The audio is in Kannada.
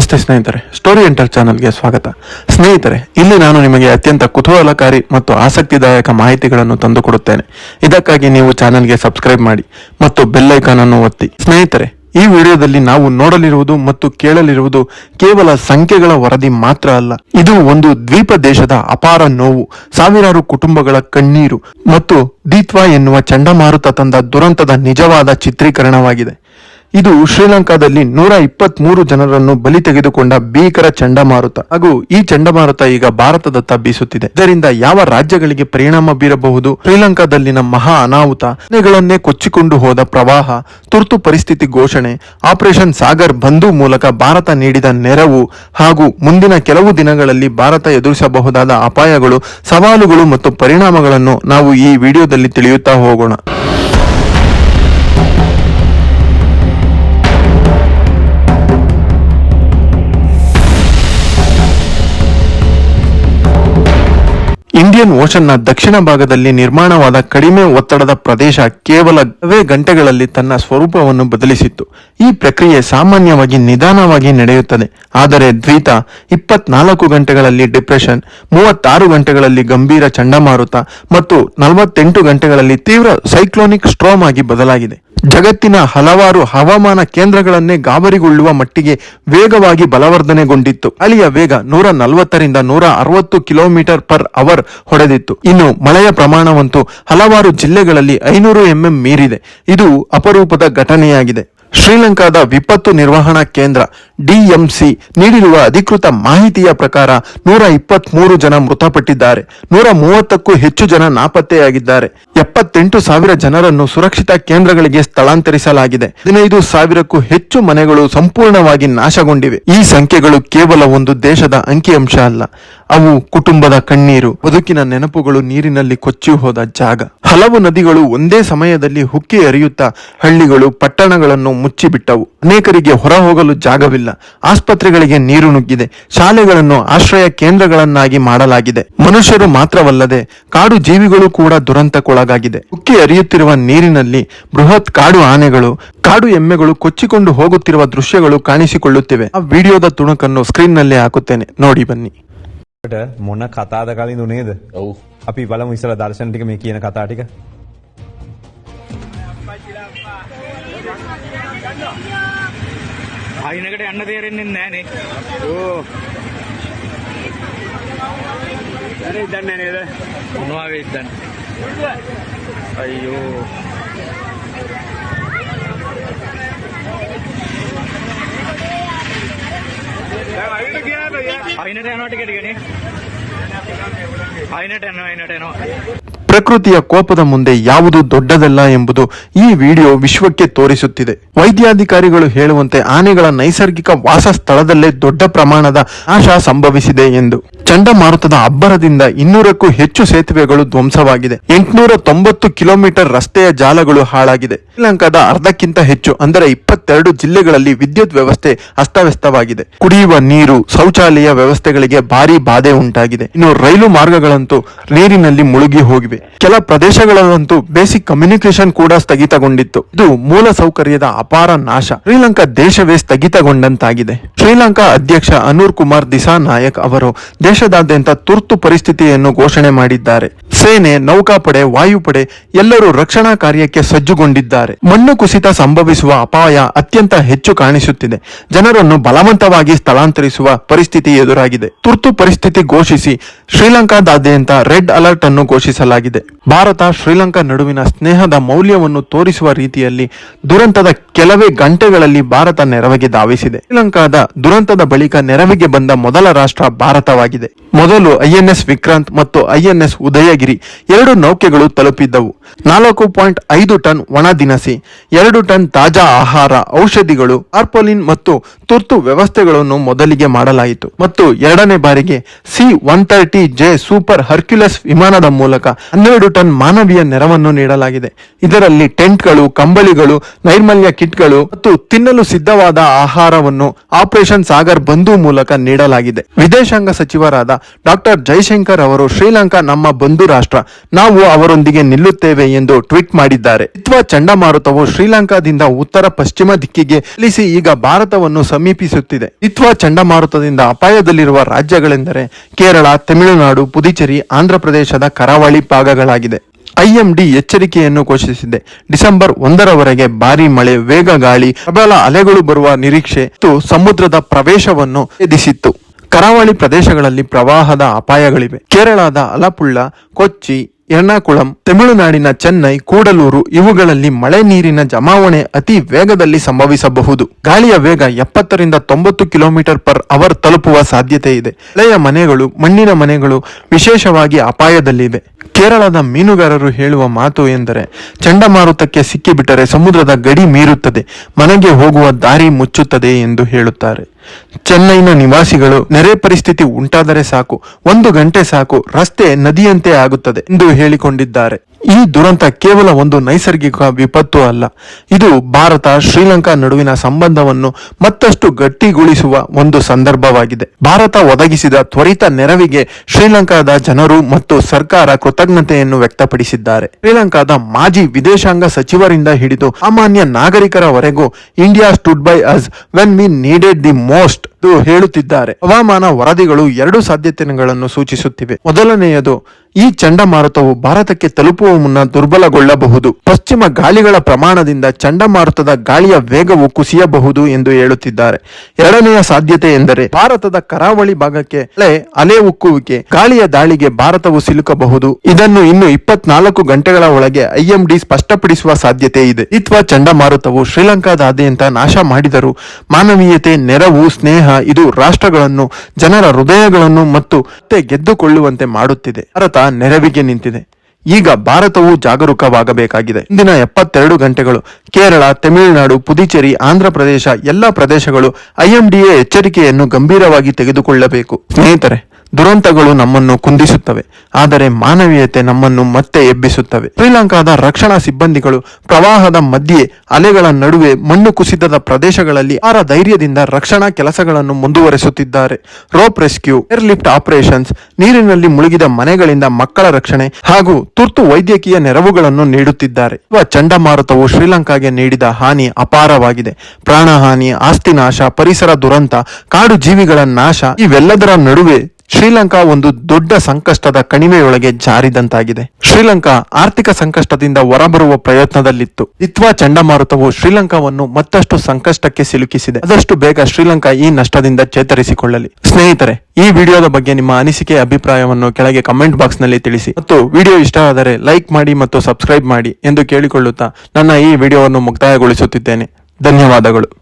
ನಮಸ್ತೆ ಸ್ನೇಹಿತರೆ ಸ್ಟೋರಿ ಎಂಟರ್ ಚಾನಲ್ಗೆ ಸ್ವಾಗತ. ಸ್ನೇಹಿತರೆ, ಇಲ್ಲಿ ನಾನು ನಿಮಗೆ ಅತ್ಯಂತ ಕುತೂಹಲಕಾರಿ ಮತ್ತು ಆಸಕ್ತಿದಾಯಕ ಮಾಹಿತಿಗಳನ್ನು ತಂದುಕೊಡುತ್ತೇನೆ. ಇದಕ್ಕಾಗಿ ನೀವು ಚಾನಲ್ಗೆ ಸಬ್ಸ್ಕ್ರೈಬ್ ಮಾಡಿ ಮತ್ತು ಬೆಲ್ಲೈಕಾನ್ ಅನ್ನು ಒತ್ತಿ. ಸ್ನೇಹಿತರೆ, ಈ ವಿಡಿಯೋದಲ್ಲಿ ನಾವು ನೋಡಲಿರುವುದು ಮತ್ತು ಕೇಳಲಿರುವುದು ಕೇವಲ ಸಂಖ್ಯೆಗಳ ವರದಿ ಮಾತ್ರ ಅಲ್ಲ. ಇದು ಒಂದು ದ್ವೀಪ ದೇಶದ ಅಪಾರ ನೋವು, ಸಾವಿರಾರು ಕುಟುಂಬಗಳ ಕಣ್ಣೀರು ಮತ್ತು ದೀತ್ವಾ ಎನ್ನುವ ಚಂಡಮಾರುತ ತಂದ ದುರಂತದ ನಿಜವಾದ ಚಿತ್ರೀಕರಣವಾಗಿದೆ. ಇದು ಶ್ರೀಲಂಕಾದಲ್ಲಿ ನೂರ ಇಪ್ಪತ್ತ್ ಮೂರು ಜನರನ್ನು ಬಲಿ ತೆಗೆದುಕೊಂಡ ಭೀಕರ ಚಂಡಮಾರುತ. ಹಾಗೂ ಈ ಚಂಡಮಾರುತ ಈಗ ಭಾರತದತ್ತ ಬೀಸುತ್ತಿದೆ. ಇದರಿಂದ ಯಾವ ರಾಜ್ಯಗಳಿಗೆ ಪರಿಣಾಮ ಬೀರಬಹುದು? ಶ್ರೀಲಂಕಾದಲ್ಲಿನ ಮಹಾ ಅನಾಹುತ ಮನೆಗಳನ್ನೇ ಕೊಚ್ಚಿಕೊಂಡು ಹೋದ ಪ್ರವಾಹ, ತುರ್ತು ಪರಿಸ್ಥಿತಿ ಘೋಷಣೆ, ಆಪರೇಷನ್ ಸಾಗರ್ ಬಂಧು ಮೂಲಕ ಭಾರತ ನೀಡಿದ ನೆರವು, ಹಾಗೂ ಮುಂದಿನ ಕೆಲವು ದಿನಗಳಲ್ಲಿ ಭಾರತ ಎದುರಿಸಬಹುದಾದ ಅಪಾಯಗಳು, ಸವಾಲುಗಳು ಮತ್ತು ಪರಿಣಾಮಗಳನ್ನು ನಾವು ಈ ವಿಡಿಯೋದಲ್ಲಿ ತಿಳಿಯುತ್ತಾ ಹೋಗೋಣ. ಇಂಡಿಯನ್ ಓಷನ್ನ ದಕ್ಷಿಣ ಭಾಗದಲ್ಲಿ ನಿರ್ಮಾಣವಾದ ಕಡಿಮೆ ಒತ್ತಡದ ಪ್ರದೇಶ ಕೇವಲ ಕೆಲವೇ ಗಂಟೆಗಳಲ್ಲಿ ತನ್ನ ಸ್ವರೂಪವನ್ನು ಬದಲಿಸಿತ್ತು. ಈ ಪ್ರಕ್ರಿಯೆ ಸಾಮಾನ್ಯವಾಗಿ ನಿಧಾನವಾಗಿ ನಡೆಯುತ್ತದೆ. ಆದರೆ ದ್ವೀತ, ಇಪ್ಪತ್ನಾಲ್ಕು ಗಂಟೆಗಳಲ್ಲಿ ಡಿಪ್ರೆಷನ್, ಮೂವತ್ತಾರು ಗಂಟೆಗಳಲ್ಲಿ ಗಂಭೀರ ಚಂಡಮಾರುತ ಮತ್ತು ನಲವತ್ತೆಂಟು ಗಂಟೆಗಳಲ್ಲಿ ತೀವ್ರ ಸೈಕ್ಲೋನಿಕ್ ಸ್ಟ್ರೋಮ್ ಆಗಿ ಬದಲಾಗಿದೆ. ಜಗತ್ತಿನ ಹಲವಾರು ಹವಾಮಾನ ಕೇಂದ್ರಗಳನ್ನೇ ಗಾಬರಿಗೊಳ್ಳುವ ಮಟ್ಟಿಗೆ ವೇಗವಾಗಿ ಬಲವರ್ಧನೆಗೊಂಡಿತ್ತು. ಅಲಿಯ ವೇಗ ನೂರ ನಲವತ್ತರಿಂದ ನೂರ ಅರವತ್ತು ಕಿಲೋಮೀಟರ್ ಪರ್ ಅವರ್ ಹೊಡೆದಿತ್ತು. ಇನ್ನು ಮಳೆಯ ಪ್ರಮಾಣವಂತೂ ಹಲವಾರು ಜಿಲ್ಲೆಗಳಲ್ಲಿ ಐನೂರು ಎಂಎಂ ಮೀರಿದೆ. ಇದು ಅಪರೂಪದ ಘಟನೆಯಾಗಿದೆ. ಶ್ರೀಲಂಕಾದ ವಿಪತ್ತು ನಿರ್ವಹಣಾ ಕೇಂದ್ರ ಡಿಎಂಸಿ ನೀಡಿರುವ ಅಧಿಕೃತ ಮಾಹಿತಿಯ ಪ್ರಕಾರ ನೂರ ಇಪ್ಪತ್ಮೂರು ಜನ ಮೃತಪಟ್ಟಿದ್ದಾರೆ. ನೂರ ಮೂವತ್ತಕ್ಕೂ ಹೆಚ್ಚು ಜನ ನಾಪತ್ತೆಯಾಗಿದ್ದಾರೆ. ಎಪ್ಪತ್ತೆಂಟು ಸಾವಿರ ಜನರನ್ನು ಸುರಕ್ಷಿತ ಕೇಂದ್ರಗಳಿಗೆ ಸ್ಥಳಾಂತರಿಸಲಾಗಿದೆ. ಹದಿನೈದು ಸಾವಿರಕ್ಕೂ ಹೆಚ್ಚು ಮನೆಗಳು ಸಂಪೂರ್ಣವಾಗಿ ನಾಶಗೊಂಡಿವೆ. ಈ ಸಂಖ್ಯೆಗಳು ಕೇವಲ ಒಂದು ದೇಶದ ಅಂಕಿಅಂಶ ಅಲ್ಲ, ಅವು ಕುಟುಂಬದ ಕಣ್ಣೀರು, ಬದುಕಿನ ನೆನಪುಗಳು ನೀರಿನಲ್ಲಿ ಕೊಚ್ಚಿ ಹೋದ ಜಾಗ. ಹಲವು ನದಿಗಳು ಒಂದೇ ಸಮಯದಲ್ಲಿ ಹುಕ್ಕಿ ಹರಿಯುತ್ತಾ ಹಳ್ಳಿಗಳು ಪಟ್ಟಣಗಳನ್ನು ಮುಚ್ಚಿಬಿಟ್ಟವು. ಅನೇಕರಿಗೆ ಹೊರ ಹೋಗಲು ಜಾಗವಿಲ್ಲ. ಆಸ್ಪತ್ರೆಗಳಿಗೆ ನೀರು ನುಗ್ಗಿದೆ. ಶಾಲೆಗಳನ್ನು ಆಶ್ರಯ ಕೇಂದ್ರಗಳನ್ನಾಗಿ ಮಾಡಲಾಗಿದೆ. ಮನುಷ್ಯರು ಮಾತ್ರವಲ್ಲದೆ ಕಾಡು ಜೀವಿಗಳು ಕೂಡ ದುರಂತಕ್ಕೊಳಗಾಗಿದೆ. ಉಕ್ಕಿ ಹರಿಯುತ್ತಿರುವ ನೀರಿನಲ್ಲಿ ಬೃಹತ್ ಕಾಡು ಆನೆಗಳು ಕಾಡು ಎಮ್ಮೆಗಳು ಕೊಚ್ಚಿಕೊಂಡು ಹೋಗುತ್ತಿರುವ ದೃಶ್ಯಗಳು ಕಾಣಿಸಿಕೊಳ್ಳುತ್ತಿವೆ. ಆ ವಿಡಿಯೋದ ತುಣುಕನ್ನು ಸ್ಕ್ರೀನ್ನಲ್ಲಿ ಹಾಕುತ್ತೇನೆ. ನೋಡಿ ಬನ್ನಿ. ಮೊನ್ನ ಕಥಾದ ಕಾಲಿಂದ ಅಪಿ ಬಲ ಇಸಲ ದರ್ಶನ ಟಿಗೆ ಮೇ ಕಥಾ ಟಿಕ ಆಗಿನಗಡೆ ಅಣ್ಣ ದೇರಿಂದ ನಾನೇ. ಓ ಅರೆ ಇದ್ದಾನೆ ಇದ್ದಾನೆ ಅಯ್ಯೋ. ಪ್ರಕೃತಿಯ ಕೋಪದ ಮುಂದೆ ಯಾವುದು ದೊಡ್ಡದಲ್ಲ ಎಂಬುದು ಈ ವಿಡಿಯೋ ವಿಶ್ವಕ್ಕೆ ತೋರಿಸುತ್ತಿದೆ. ವೈದ್ಯಾಧಿಕಾರಿಗಳು ಹೇಳುವಂತೆ ಆನೆಗಳ ನೈಸರ್ಗಿಕ ವಾಸ ಸ್ಥಳದಲ್ಲೇ ದೊಡ್ಡ ಪ್ರಮಾಣದ ಆಶಾ ಸಂಭವಿಸಿದೆ ಎಂದು. ಚಂಡಮಾರುತದ ಅಬ್ಬರದಿಂದ ಇನ್ನೂರಕ್ಕೂ ಹೆಚ್ಚು ಸೇತುವೆಗಳು ಧ್ವಂಸವಾಗಿದೆ. ಎಂಟುನೂರ ತೊಂಬತ್ತು ಕಿಲೋಮೀಟರ್ ರಸ್ತೆಯ ಜಾಲಗಳು ಹಾಳಾಗಿದೆ. ಶ್ರೀಲಂಕಾದ ಅರ್ಧಕ್ಕಿಂತ ಹೆಚ್ಚು, ಅಂದರೆ ಇಪ್ಪತ್ತೆರಡು ಜಿಲ್ಲೆಗಳಲ್ಲಿ ವಿದ್ಯುತ್ ವ್ಯವಸ್ಥೆ ಅಸ್ತವ್ಯಸ್ತವಾಗಿದೆ. ಕುಡಿಯುವ ನೀರು, ಶೌಚಾಲಯ ವ್ಯವಸ್ಥೆಗಳಿಗೆ ಭಾರಿ ಬಾಧೆ ಉಂಟಾಗಿದೆ. ಇನ್ನು ರೈಲು ಮಾರ್ಗಗಳಂತೂ ನೀರಿನಲ್ಲಿ ಮುಳುಗಿ ಹೋಗಿವೆ. ಕೆಲ ಪ್ರದೇಶಗಳಲ್ಲಂತೂ ಬೇಸಿಕ್ ಕಮ್ಯುನಿಕೇಶನ್ ಕೂಡ ಸ್ಥಗಿತಗೊಂಡಿತ್ತು. ಇದು ಮೂಲ ಸೌಕರ್ಯದ ಅಪಾರ ನಾಶ. ಶ್ರೀಲಂಕಾ ದೇಶವೇ ಸ್ಥಗಿತಗೊಂಡಂತಾಗಿದೆ. ಶ್ರೀಲಂಕಾ ಅಧ್ಯಕ್ಷ ಅನೂರ್ ಕುಮಾರ್ ದಿಸಾ ನಾಯಕ್ ಅವರು ದೇಶದಾದ್ಯಂತ ತುರ್ತು ಪರಿಸ್ಥಿತಿಯನ್ನು ಘೋಷಣೆ ಮಾಡಿದ್ದಾರೆ. ಸೇನೆ, ನೌಕಾಪಡೆ, ವಾಯುಪಡೆ ಎಲ್ಲರೂ ರಕ್ಷಣಾ ಕಾರ್ಯಕ್ಕೆ ಸಜ್ಜುಗೊಂಡಿದ್ದಾರೆ. ಮಣ್ಣು ಕುಸಿತ ಸಂಭವಿಸುವ ಅಪಾಯ ಅತ್ಯಂತ ಹೆಚ್ಚು ಕಾಣಿಸುತ್ತಿದೆ. ಜನರನ್ನು ಬಲವಂತವಾಗಿ ಸ್ಥಳಾಂತರಿಸುವ ಪರಿಸ್ಥಿತಿ ಎದುರಾಗಿದೆ. ತುರ್ತು ಪರಿಸ್ಥಿತಿ ಘೋಷಿಸಿ ಶ್ರೀಲಂಕಾದಾದ್ಯಂತ ರೆಡ್ ಅಲರ್ಟ್ ಅನ್ನು ಘೋಷಿಸಲಾಗಿದೆ. ಭಾರತ ಶ್ರೀಲಂಕಾ ನಡುವಿನ ಸ್ನೇಹದ ಮೌಲ್ಯವನ್ನು ತೋರಿಸುವ ರೀತಿಯಲ್ಲಿ ದುರಂತದ ಕೆಲವೇ ಗಂಟೆಗಳಲ್ಲಿ ಭಾರತ ನೆರವಿಗೆ ಧಾವಿಸಿದೆ. ಶ್ರೀಲಂಕಾದ ದುರಂತದ ಬಳಿಕ ನೆರವಿಗೆ ಬಂದ ಮೊದಲ ರಾಷ್ಟ್ರ ಭಾರತವಾಗಿದೆ. ಮೊದಲು ಐಎನ್ಎಸ್ ವಿಕ್ರಾಂತ್ ಮತ್ತು ಐಎನ್ಎಸ್ ಉದಯಗಿರಿ ಎರಡು ನೌಕೆಗಳು ತಲುಪಿದ್ದವು. ನಾಲ್ಕು ಪಾಯಿಂಟ್ ಐದು ಟನ್ ಒಣ ದಿನಸಿ, ಎರಡು ಟನ್ ತಾಜಾ ಆಹಾರ, ಔಷಧಿಗಳು, ಆರ್ಪೋಲಿನ್ ಮತ್ತು ತುರ್ತು ವ್ಯವಸ್ಥೆಗಳನ್ನು ಮೊದಲಿಗೆ ಮಾಡಲಾಯಿತು. ಮತ್ತು ಎರಡನೇ ಬಾರಿಗೆ C one thirty J super Hercules ವಿಮಾನದ ಮೂಲಕ ಹನ್ನೆರಡು ಟನ್ ಮಾನವೀಯ ನೆರವನ್ನು ನೀಡಲಾಗಿದೆ. ಇದರಲ್ಲಿ ಟೆಂಟ್ಗಳು, ಕಂಬಳಿಗಳು, ನೈರ್ಮಲ್ಯ ಕಿಟ್ಗಳು ಮತ್ತು ತಿನ್ನಲು ಸಿದ್ಧವಾದ ಆಹಾರವನ್ನು ಆಪರೇಷನ್ ಸಾಗರ್ ಬಂಧು ಮೂಲಕ ನೀಡಲಾಗಿದೆ. ವಿದೇಶಾಂಗ ಸಚಿವರಾದ ಡಾಕ್ಟರ್ ಜೈಶಂಕರ್ ಅವರು ಶ್ರೀಲಂಕಾ ನಮ್ಮ ಬಂಧು ರಾಷ್ಟ್ರ. ನಾವು ಅವರೊಂದಿಗೆ ನಿಲ್ಲುತ್ತೇವೆ ಎಂದು ಟ್ವೀಟ್ ಮಾಡಿದ್ದಾರೆ. ಇತ್ವಾ ಚಂಡಮಾರುತವು ಶ್ರೀಲಂಕಾದಿಂದ ಉತ್ತರ ಪಶ್ಚಿಮ ದಿಕ್ಕಿಗೆ ಚಲಿಸಿ ಈಗ ಭಾರತವನ್ನು ಸಮೀಪಿಸುತ್ತಿದೆ. ಇತ್ವಾ ಚಂಡಮಾರುತದಿಂದ ಅಪಾಯದಲ್ಲಿರುವ ರಾಜ್ಯಗಳೆಂದರೆ ಕೇರಳ, ತಮಿಳುನಾಡು, ಪುದುಚೇರಿ, ಆಂಧ್ರಪ್ರದೇಶದ ಕರಾವಳಿ ಭಾಗಗಳಾಗಿದೆ ಐಎಂಡಿ ಎಚ್ಚರಿಕೆಯನ್ನು ಘೋಷಿಸಿದೆ. ಡಿಸೆಂಬರ್ ಒಂದರವರೆಗೆ ಭಾರಿ ಮಳೆ, ವೇಗ ಗಾಳಿ, ಪ್ರಬಲ ಅಲೆಗಳು ಬರುವ ನಿರೀಕ್ಷೆ ಮತ್ತು ಸಮುದ್ರದ ಪ್ರವೇಶವನ್ನು ವಿಧಿಸಿತ್ತು ಕರಾವಳಿ ಪ್ರದೇಶಗಳಲ್ಲಿ ಪ್ರವಾಹದ ಅಪಾಯಗಳಿವೆ. ಕೇರಳದ ಅಲಪುಳ್ಳ, ಕೊಚ್ಚಿ ಎರ್ನಾಕುಳಂ, ತಮಿಳುನಾಡಿನ ಚೆನ್ನೈ, ಕೂಡಲೂರು ಇವುಗಳಲ್ಲಿ ಮಳೆ ನೀರಿನ ಜಮಾವಣೆ ಅತಿ ವೇಗದಲ್ಲಿ ಸಂಭವಿಸಬಹುದು. ಗಾಳಿಯ ವೇಗ ಎಪ್ಪತ್ತರಿಂದ ತೊಂಬತ್ತು ಕಿಲೋಮೀಟರ್ ಪರ್ ಅವರ್ ತಲುಪುವ ಸಾಧ್ಯತೆ ಇದೆ. ಹಳೆಯ ಮನೆಗಳು, ಮಣ್ಣಿನ ಮನೆಗಳು ವಿಶೇಷವಾಗಿ ಅಪಾಯದಲ್ಲಿವೆ. ಕೇರಳದ ಮೀನುಗಾರರು ಹೇಳುವ ಮಾತು ಎಂದರೆ, ಚಂಡಮಾರುತಕ್ಕೆ ಸಿಕ್ಕಿಬಿಟ್ಟರೆ ಸಮುದ್ರದ ಗಡಿ ಮೀರುತ್ತದೆ, ಮನೆಗೆ ಹೋಗುವ ದಾರಿ ಮುಚ್ಚುತ್ತದೆ ಎಂದು ಹೇಳುತ್ತಾರೆ. ಚೆನ್ನೈನ ನಿವಾಸಿಗಳು ನೆರೆ ಪರಿಸ್ಥಿತಿ ಉಂಟಾದರೆ ಸಾಕು ಒಂದು ಗಂಟೆ ಸಾಕು ರಸ್ತೆ ನದಿಯಂತೆ ಆಗುತ್ತದೆ ಎಂದು ಹೇಳಿಕೊಂಡಿದ್ದಾರೆ. ಈ ದುರಂತ ಕೇವಲ ಒಂದು ನೈಸರ್ಗಿಕ ವಿಪತ್ತು ಅಲ್ಲ. ಇದು ಭಾರತ, ಶ್ರೀಲಂಕಾ ನಡುವಿನ ಸಂಬಂಧವನ್ನು ಮತ್ತಷ್ಟು ಗಟ್ಟಿಗೊಳಿಸುವ ಒಂದು ಸಂದರ್ಭವಾಗಿದೆ. ಭಾರತ ಒದಗಿಸಿದ ತ್ವರಿತ ನೆರವಿಗೆ ಶ್ರೀಲಂಕಾದ ಜನರು ಮತ್ತು ಸರ್ಕಾರ ಕೃತಜ್ಞತೆಯನ್ನು ವ್ಯಕ್ತಪಡಿಸಿದ್ದಾರೆ. ಶ್ರೀಲಂಕಾದ ಮಾಜಿ ವಿದೇಶಾಂಗ ಸಚಿವರಿಂದ ಹಿಡಿದು ಸಾಮಾನ್ಯ ನಾಗರಿಕರವರೆಗೂ India stood by us when we needed the most ಎಂದು ಹೇಳುತ್ತಿದ್ದಾರೆ. ಹವಾಮಾನ ವರದಿಗಳು ಎರಡು ಸಾಧ್ಯತೆಗಳನ್ನು ಸೂಚಿಸುತ್ತಿವೆ. ಮೊದಲನೆಯದು, ಈ ಚಂಡಮಾರುತವು ಭಾರತಕ್ಕೆ ತಲುಪುವ ಮುನ್ನ ದುರ್ಬಲಗೊಳ್ಳಬಹುದು. ಪಶ್ಚಿಮ ಗಾಳಿಗಳ ಪ್ರಮಾಣದಿಂದ ಚಂಡಮಾರುತದ ಗಾಳಿಯ ವೇಗವು ಕುಸಿಯಬಹುದು ಎಂದು ಹೇಳುತ್ತಿದ್ದಾರೆ. ಎರಡನೆಯ ಸಾಧ್ಯತೆ ಎಂದರೆ, ಭಾರತದ ಕರಾವಳಿ ಭಾಗಕ್ಕೆ ಅಲೆ ಉಕ್ಕುವಿಕೆ, ಗಾಳಿಯ ದಾಳಿಗೆ ಭಾರತವು ಸಿಲುಕಬಹುದು. ಇದನ್ನು ಇನ್ನು ಇಪ್ಪತ್ನಾಲ್ಕು ಗಂಟೆಗಳ ಒಳಗೆ ಐಎಂಡಿ ಸ್ಪಷ್ಟಪಡಿಸುವ ಸಾಧ್ಯತೆ ಇದೆ. ಇತ್ವಾ ಚಂಡಮಾರುತವು ಶ್ರೀಲಂಕಾದಾದ್ಯಂತ ನಾಶ ಮಾಡಿದರೂ ಮಾನವೀಯತೆ, ನೆರವು, ಸ್ನೇಹ ಇದು ರಾಷ್ಟ್ರಗಳನ್ನು, ಜನರ ಹೃದಯಗಳನ್ನು ಮತ್ತು ಮತ್ತೆ ಗೆದ್ದುಕೊಳ್ಳುವಂತೆ ಮಾಡುತ್ತಿದೆ. ಭಾರತ ನೆರವಿಗೆ ನಿಂತಿದೆ. ಈಗ ಭಾರತವು ಜಾಗರೂಕವಾಗಬೇಕಾಗಿದೆ. ಇಂದಿನ ಎಪ್ಪತ್ತೆರಡು ಗಂಟೆಗಳು ಕೇರಳ, ತಮಿಳುನಾಡು, ಪುದುಚೇರಿ ಆಂಧ್ರಪ್ರದೇಶ ಎಲ್ಲ ಪ್ರದೇಶಗಳು ಐಎಂಡಿಎ ಎಚ್ಚರಿಕೆಯನ್ನು ಗಂಭೀರವಾಗಿ ತೆಗೆದುಕೊಳ್ಳಬೇಕು. ಸ್ನೇಹಿತರೆ ದುರಂತಗಳು ನಮ್ಮನ್ನು ಕುಂದಿಸುತ್ತವೆ, ಆದರೆ ಮಾನವೀಯತೆ ನಮ್ಮನ್ನು ಮತ್ತೆ ಎಬ್ಬಿಸುತ್ತವೆ. ಶ್ರೀಲಂಕಾದ ರಕ್ಷಣಾ ಸಿಬ್ಬಂದಿಗಳು ಪ್ರವಾಹದ ಮಧ್ಯೆ ಅಲೆಗಳ ನಡುವೆ ಮಣ್ಣು ಕುಸಿತದ ಪ್ರದೇಶಗಳಲ್ಲಿ ಆರ ಧೈರ್ಯದಿಂದ ರಕ್ಷಣಾ ಕೆಲಸಗಳನ್ನು ಮುಂದುವರೆಸುತ್ತಿದ್ದಾರೆ. Rope rescue air lift operations, ನೀರಿನಲ್ಲಿ ಮುಳುಗಿದ ಮನೆಗಳಿಂದ ಮಕ್ಕಳ ರಕ್ಷಣೆ ಹಾಗೂ ತುರ್ತು ವೈದ್ಯಕೀಯ ನೆರವುಗಳನ್ನು ನೀಡುತ್ತಿದ್ದಾರೆ. ಚಂಡಮಾರುತವು ಶ್ರೀಲಂಕಾಗೆ ನೀಡಿದ ಹಾನಿ ಅಪಾರವಾಗಿದೆ. ಪ್ರಾಣಹಾನಿ ಆಸ್ತಿ ನಾಶ ಪರಿಸರ ದುರಂತ, ಕಾಡು ಜೀವಿಗಳ ನಾಶ, ಇವೆಲ್ಲದರ ನಡುವೆ ಶ್ರೀಲಂಕಾ ಒಂದು ದೊಡ್ಡ ಸಂಕಷ್ಟದ ಕಣಿವೆಯೊಳಗೆ ಜಾರಿದಂತಾಗಿದೆ. ಶ್ರೀಲಂಕಾ ಆರ್ಥಿಕ ಸಂಕಷ್ಟದಿಂದ ಹೊರಬರುವ ಪ್ರಯತ್ನದಲ್ಲಿತ್ತು. ಇತ್ವಾ ಚಂಡಮಾರುತವು ಶ್ರೀಲಂಕಾವನ್ನು ಮತ್ತಷ್ಟು ಸಂಕಷ್ಟಕ್ಕೆ ಸಿಲುಕಿಸಿದೆ. ಆದಷ್ಟು ಬೇಗ ಶ್ರೀಲಂಕಾ ಈ ನಷ್ಟದಿಂದ ಚೇತರಿಸಿಕೊಳ್ಳಲಿ. ಸ್ನೇಹಿತರೆ, ಈ ವಿಡಿಯೋದ ಬಗ್ಗೆ ನಿಮ್ಮ ಅನಿಸಿಕೆ, ಅಭಿಪ್ರಾಯವನ್ನು ಕೆಳಗೆ ಕಮೆಂಟ್ ಬಾಕ್ಸ್ನಲ್ಲಿ ತಿಳಿಸಿ. ಮತ್ತು ವಿಡಿಯೋ ಇಷ್ಟ ಆದರೆ ಲೈಕ್ ಮಾಡಿ ಮತ್ತು ಸಬ್ಸ್ಕ್ರೈಬ್ ಮಾಡಿ ಎಂದು ಕೇಳಿಕೊಳ್ಳುತ್ತಾ ನನ್ನ ಈ ವಿಡಿಯೋವನ್ನು ಮುಕ್ತಾಯಗೊಳಿಸುತ್ತಿದ್ದೇನೆ. ಧನ್ಯವಾದಗಳು.